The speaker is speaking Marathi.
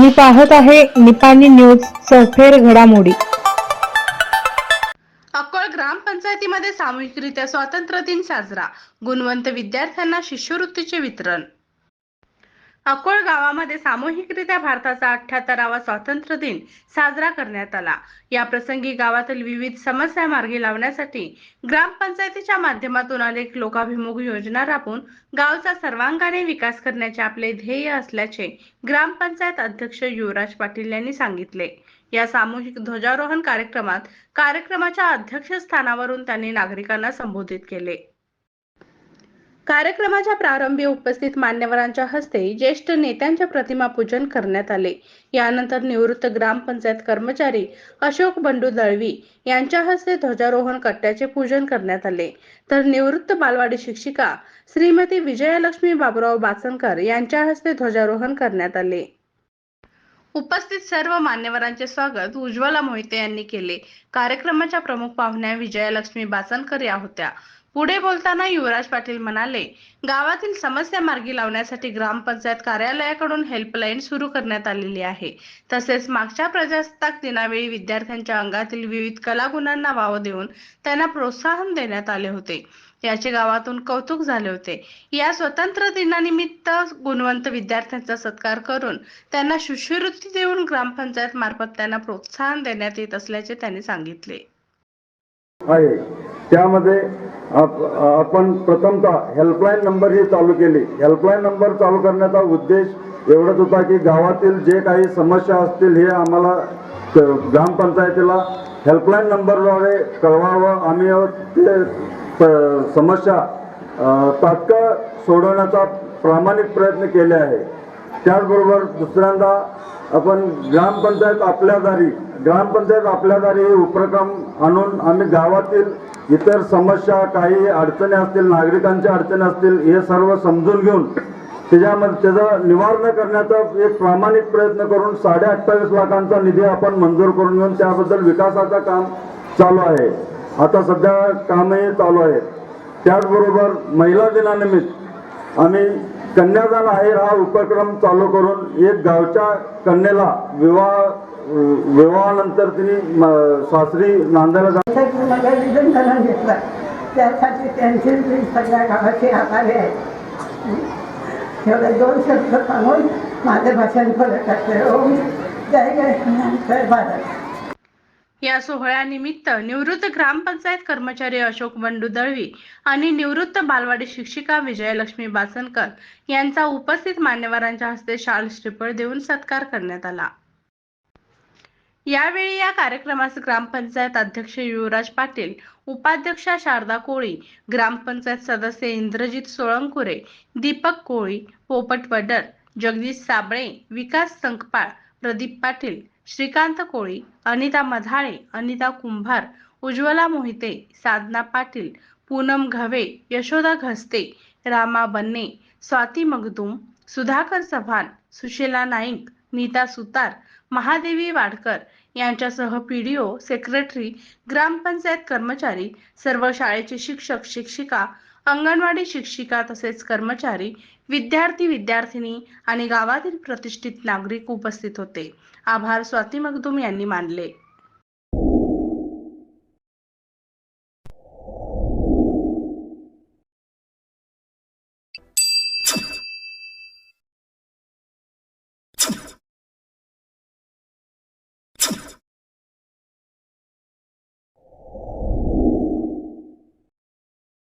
तुम्ही पाहत आहे निपाणी न्यूज सफेर घडामोडी. अकोळ ग्रामपंचायतीमध्ये सामूहिकरित्या स्वातंत्र्य दिन साजरा. गुणवंत विद्यार्थ्यांना शिष्यवृत्तीचे वितरण. अकोळ गावामध्ये सामूहिकरित्या भारताचा अठ्याहत्तरावा स्वातंत्र्य दिन साजरा करण्यात आला. या प्रसंगी गावातील विविध समस्या मार्गी लावण्यासाठी ग्रामपंचायतीच्या माध्यमातून अनेक लोकाभिमुख योजना राबवून गावचा सर्वांगाने विकास करण्याचे आपले ध्येय असल्याचे ग्रामपंचायत अध्यक्ष युवराज पाटील यांनी सांगितले. या सामूहिक ध्वजारोहण कार्यक्रमात कार्यक्रमाच्या अध्यक्षस्थानावरून त्यांनी नागरिकांना संबोधित केले. कार्यक्रमाच्या प्रारंभी उपस्थित मान्यवरांच्या हस्ते ज्येष्ठ नेत्यांच्या प्रतिमा पूजन करण्यात आले. यानंतर निवृत्त ग्रामपंचायत कर्मचारी अशोक बंडू दळवी यांच्या हस्ते ध्वजारोहण कट्ट्याचे पूजन करण्यात आले. तर निवृत्त बालवाडी शिक्षिका श्रीमती विजयालक्ष्मी बाबुराव बाचनकर यांच्या हस्ते ध्वजारोहण करण्यात आले. उपस्थित सर्व मान्यवरांचे स्वागत उज्ज्वला मोहिते यांनी केले. कार्यक्रमाच्या प्रमुख पाहुण्या विजयालक्ष्मी बाचनकर या होत्या. पुढे बोलताना युवराज पाटील म्हणाले गावातील समस्या मार्गी लावण्यासाठी ग्रामपंचायत कार्यालयाकडून हेल्पलाईन सुरू करण्यात आलेली आहे. तसेच मागच्या प्रजासत्ताक दिनावेळी विद्यार्थ्यांच्या अंगातील विविध कलागुणांना वाव देऊन त्यांना प्रोत्साहन देण्यात आले होते. याचे गावातून कौतुक झाले होते. या स्वतंत्र दिनानिमित्त गुणवंत विद्यार्थ्यांचा सत्कार करून त्यांना शिष्यवृत्ती देऊन ग्रामपंचायत मार्फत त्यांना प्रोत्साहन देण्यात येत असल्याचे त्यांनी सांगितले. त्यामध्ये आपण प्रथमतः हेल्पलाईन नंबर ही चालू केली. हेल्पलाईन नंबर चालू करण्याचा उद्देश एवढंच होता की गावातील जे काही समस्या असतील हे आम्हाला ग्रामपंचायतीला हेल्पलाईन नंबरद्वारे कळवावं. आम्ही ते समस्या तात्काळ सोडवण्याचा प्रामाणिक प्रयत्न केले आहे. त्याचबरोबर दुसऱ्यांदा आपण ग्रामपंचायत आपल्या दारी ग्रामपंचायत आपल्या दारी हे उपक्रम आणून आम्ही गावातील इतर समस्या काही अडचणी असतील नागरिकांच्या अडचणी असतील हे सर्व समजून घेऊन त्याच्यामध्ये त्याचं निवारण करण्याचा एक प्रामाणिक प्रयत्न करून साडे अठ्ठावीस लाखांचा निधी आपण मंजूर करून घेऊन त्याबद्दल विकासाचं काम चालू आहे. आता सध्या कामही चालू आहे. त्याचबरोबर महिला दिनानिमित्त आम्ही कन्यादान आहेर हा उपक्रम चालू करून एक गावच्या कन्येला विवाह विवाहानंतर तिने म- सासरी नांदायला जा त्यासाठी मला रिझन करून घेतला. त्यासाठी त्यांचे मी सगळ्या गावाचे आभारी आहेत. एवढे दोन शब्द सांगून माझे भाषण पुढे करते. ओम जय जय भारत. या सोहळ्यानिमित्त निवृत्त ग्रामपंचायत कर्मचारी अशोक बंडू दळवी आणि निवृत्त बालवाडी शिक्षिका विजयलक्ष्मी बासनकर यांचा उपस्थित मान्यवरांच्या हस्ते शाल श्रीफळ देऊन सत्कार करण्यात आला. यावेळी या कार्यक्रमास ग्रामपंचायत अध्यक्ष युवराज पाटील उपाध्यक्षा शारदा कोळी ग्रामपंचायत सदस्य इंद्रजित सोळंकुरे दीपक कोळी पोपट वडर जगदीश साबळे विकास संकपाळ प्रदीप पाटील श्रीकांत कोळी अनिता मधाळे अनिता कुंभार उज्ज्वला मोहिते साधना पाटील पूनम घवे यशोदा घस्ते रामा बन्ने स्वाती मगदूम सुधाकर चव्हाण सुशीला नाईक नीता सुतार महादेवी वाडकर यांच्यासह पीडीओ सेक्रेटरी ग्रामपंचायत कर्मचारी सर्व शाळेचे शिक्षक शिक्षिका अंगणवाडी शिक्षिका तसेच कर्मचारी विद्यार्थी विद्यार्थिनी आणि गावातील प्रतिष्ठित नागरिक उपस्थित होते. आभार स्वाती मगदुम यांनी मानले.